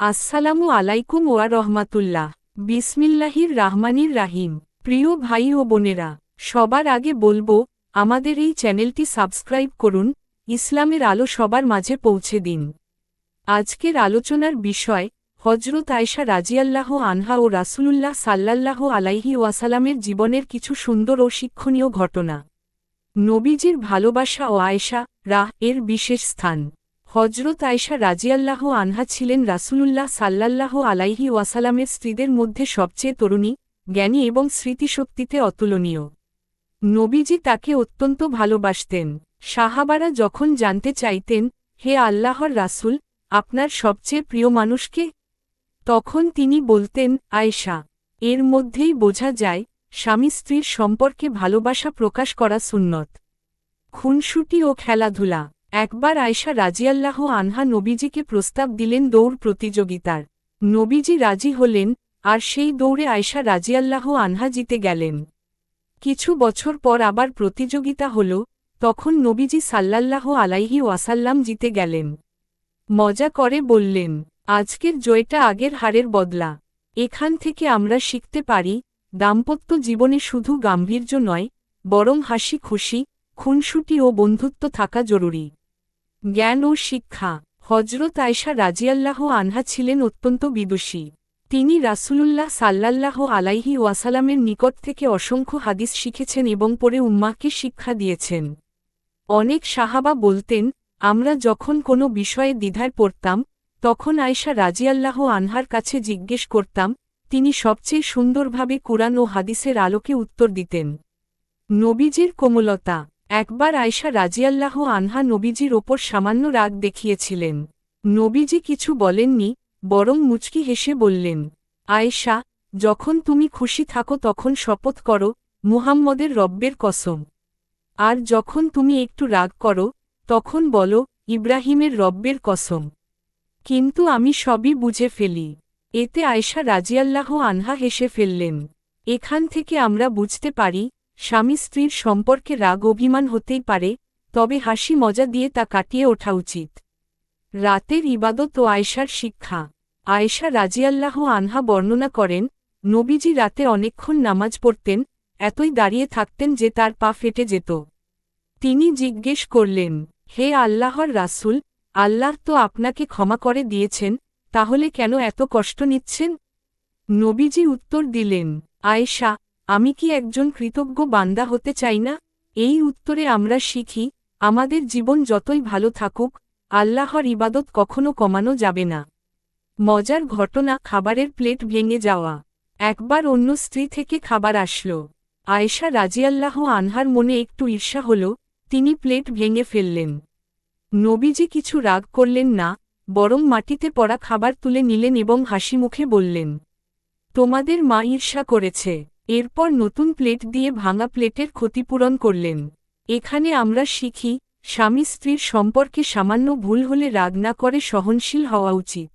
আসসালামু আলাইকুম ওয়া রহমাতুল্লাহ। বিসমিল্লাহির রাহমানির রাহিম। প্রিয় ভাই ও বোনেরা, সবার আগে বলব, আমাদের এই চ্যানেলটি সাবস্ক্রাইব করুন, ইসলামের আলো সবার মাঝে পৌঁছে দিন। আজকের আলোচনার বিষয় হজরত আয়সা রাজিয়াল্লাহ আনহা ও রাসূলুল্লাহ সাল্লাল্লাহ আলাইহি ওয়াসালামের জীবনের কিছু সুন্দর ও শিক্ষণীয় ঘটনা। নবীজির ভালোবাসা ও আয়েশা রাহ এর বিশেষ স্থান। হজরত আয়সা রাজিয়াল্লাহ আনহা ছিলেন রাসুলুল্লাহ সাল্লাল্লাহ আলাইহি ওয়াসালামের স্ত্রীদের মধ্যে সবচেয়ে তরুণী, জ্ঞানী এবং স্মৃতিশক্তিতে অতুলনীয়। নবীজি তাকে অত্যন্ত ভালোবাসতেন। সাহাবারা যখন জানতে চাইতেন, হে আল্লাহর রাসূল, আপনার সবচেয়ে প্রিয় মানুষকে তখন তিনি বলতেন, আয়েশা, এর মধ্যেই বোঝা যায়, স্বামী স্ত্রীর সম্পর্কে ভালোবাসা প্রকাশ করা সুন্নত। খুনসুটি ও খেলাধুলা একবার আয়সা রাজিয়াল্লাহ আনহা নবীজিকে প্রস্তাব দিলেন দৌড় প্রতিযোগিতার। নবীজি রাজি হলেন, আর সেই দৌড়ে আয়সা রাজিয়াল্লাহ আনহা জিতে গেলেন। কিছু বছর পর আবার প্রতিযোগিতা হল, তখন নবীজি সাল্লাল্লাহ আলাইহি ওয়াসাল্লাম জিতে গেলেন। মজা করে বললেন, আজকের জয়টা আগের হারের বদলা। এখান থেকে আমরা শিখতে পারি, দাম্পত্য জীবনে শুধু গাম্ভীর্য নয়, বরং হাসি খুশি, খুনসুটি ও বন্ধুত্ব থাকা জরুরি। জ্ঞান ও শিক্ষা। হজরত আয়সা রাজিয়াল্লাহ আনহা ছিলেন অত্যন্ত বিদুষী। তিনি রাসূলুল্লাহ সাল্লাল্লাহ আলাইহি ওয়াসালামের নিকট থেকে অসংখ্য হাদিস শিখেছেন এবং পরে উম্মাকে শিক্ষা দিয়েছেন। অনেক সাহাবা বলতেন, আমরা যখন কোনো বিষয়ে দ্বিধায় পড়তাম, তখন আয়সা রাজিয়াল্লাহ আনহার কাছে জিজ্ঞেস করতাম, তিনি সবচেয়ে সুন্দরভাবে কুরআন ও হাদিসের আলোকে উত্তর দিতেন। নবীজির কোমলতা একবার আয়সা রাজিয়াল্লাহ আনহা নবীজির ওপর সামান্য রাগ দেখিয়েছিলেন। নবীজি কিছু বলেননি, বরং মুচকি হেসে বললেন, আয়েশা, যখন তুমি খুশি থাকো তখন শপথ করো, মুহাম্মদের রব্বের কসম। আর যখন তুমি একটু রাগ করো, তখন বলো, ইব্রাহিমের রব্বের কসম। কিন্তু আমি সবই বুঝে ফেলি। এতে আয়সা রাজিয়াল্লাহ আনহা হেসে ফেললেন, এখান থেকে আমরা বুঝতে পারি স্বামী স্ত্রীর সম্পর্কে রাগ অভিমান হতেই পারে, তবে হাসি মজা দিয়ে তা কাটিয়ে ওঠা উচিত। রাতের ইবাদত ও আয়েশার শিক্ষা। আয়েশা রাজিয়াল্লাহ আনহা বর্ণনা করেন, নবীজি রাতে অনেকক্ষণ নামাজ পড়তেন, এতই দাঁড়িয়ে থাকতেন যে তার পা ফেটে যেত। তিনি জিজ্ঞেস করলেন, হে আল্লাহর রাসূল, আল্লাহ তো আপনাকে ক্ষমা করে দিয়েছেন, তাহলে কেন এত কষ্ট নিচ্ছেন? নবীজি উত্তর দিলেন, আয়েশা আমি কি একজন কৃতজ্ঞ বান্দা হতে চাই না? এই উত্তরে আমরা শিখি, আমাদের জীবন যতই ভালো থাকুক, আল্লাহর ইবাদত কখনো কমানো যাবে না। মজার ঘটনা, খাবারের প্লেট ভেঙে যাওয়া। একবার অন্য স্ত্রী থেকে খাবার আসল। আয়েশা রাজিয়াল্লাহ আনহার মনে একটু ঈর্ষা হল, তিনি প্লেট ভেঙে ফেললেন। নবীজি কিছু রাগ করলেন না, বরং মাটিতে পড়া খাবার তুলে নিলেন এবং হাসি মুখে বললেন, তোমাদের মা ঈর্ষা করেছে। এরপর নতুন প্লেট দিয়ে ভাঙা প্লেটের ক্ষতিপূরণ করলেন। এখানে আমরা শিখি, স্বামী স্ত্রীর সম্পর্কে সামান্য ভুল হলে রাগ না করে সহনশীল হওয়া উচিত।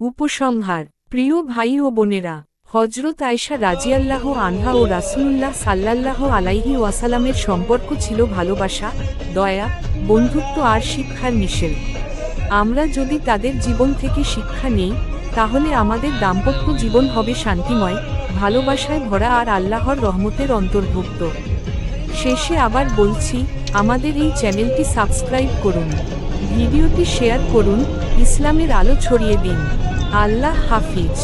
উপসংহার, প্রিয় ভাই ও বোনেরা হজরত আয়সা রাজিয়াল্লাহ আনহা ও রাসূলুল্লাহ সাল্লাল্লাহ আলাইহি ওয়াসালামের সম্পর্ক ছিল ভালোবাসা, দয়া, বন্ধুত্ব আর শিক্ষার মিশেল। আমরা যদি তাদের জীবন থেকে শিক্ষা নেই, তাহলে আমাদের দাম্পত্য জীবন হবে শান্তিময় ভালোবাসায় ভরা আর আল্লাহর রহমতের অন্তর্ভুক্ত। শেষে আবার বলছি, আমাদের এই চ্যানেলটি সাবস্ক্রাইব করুন, ভিডিওটি শেয়ার করুন, ইসলামের আলো ছড়িয়ে দিন। আল্লাহ হাফিজ।